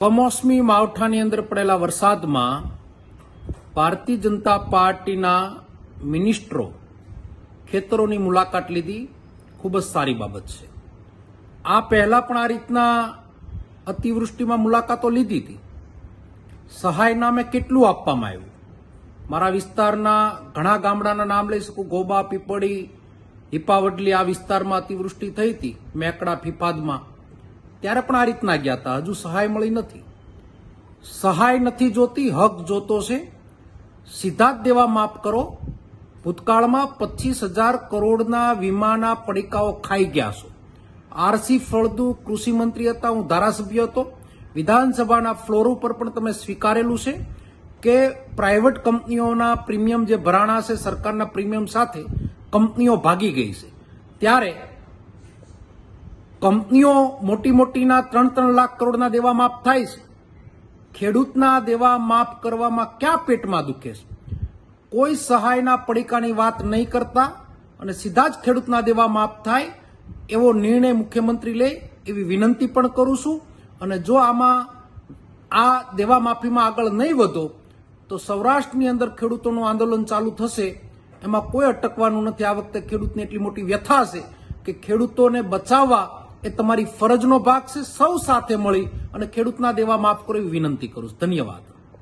કમોસમી માવઠાની અંદર પડેલા વરસાદમાં ભારતીય જનતા પાર્ટીના મિનિસ્ટરો ખેતરોની મુલાકાત લીધી. ખૂબ જ સારી બાબત છે. આ પહેલા પણ આ રીતના અતિવૃષ્ટિમાં મુલાકાતો લીધી હતી. સહાય નામે કેટલું આપવામાં આવ્યું? મારા વિસ્તારના ઘણા ગામડાના નામ લઈ શકું. ગોબા, પીપળી હિપાવડલી આ વિસ્તારમાં અતિવૃષ્ટિ થઈ હતી. મેકડા, ફિફાદમાં ત્યારે પણ આ રીતના ગયા હતા. હજુ સહાય મળી નથી. સહાય નથી જોતી, હક જોતો છે. સીધા જ દેવા માફ કરો. ભૂતકાળમાં પચીસ હજાર કરોડના વીમાના પડીકાઓ ખાઈ ગયા છો. આરસી ફળદુ કૃષિ મંત્રી હતા, હું ધારાસભ્ય હતો. વિધાનસભાના ફ્લોર ઉપર પણ તમે સ્વીકારેલું છે કે પ્રાઇવેટ કંપનીઓના પ્રીમિયમ જે ભરાણા છે, સરકારના પ્રીમિયમ સાથે કંપનીઓ ભાગી ગઈ છે. ત્યારે કંપનીઓ મોટી મોટીના ત્રણ ત્રણ લાખ કરોડના દેવા માફ થાય છે. ખેડૂતના દેવા માફ કરવામાં ક્યાં પેટમાં દુખે છે? કોઈ સહાયના પડીકાની વાત નહીં કરતા અને સીધા જ ખેડૂતના દેવા માફ થાય એવો નિર્ણય મુખ્યમંત્રી લે એવી વિનંતી પણ કરું છું. અને જો આમાં આ દેવા માફીમાં આગળ નહીં વધો, તો સૌરાષ્ટ્રની અંદર ખેડૂતોનું આંદોલન ચાલુ થશે. એમાં કોઈ અટકવાનું નથી. આ વખતે ખેડૂતની એટલી મોટી વ્યથા છે કે ખેડૂતોને બચાવવા એ તમારી ફરજનો ભાગ છે. સૌ સાથે મળી અને ખેડૂતના દેવા માફ કરો એવી વિનંતી કરું છું. ધન્યવાદ.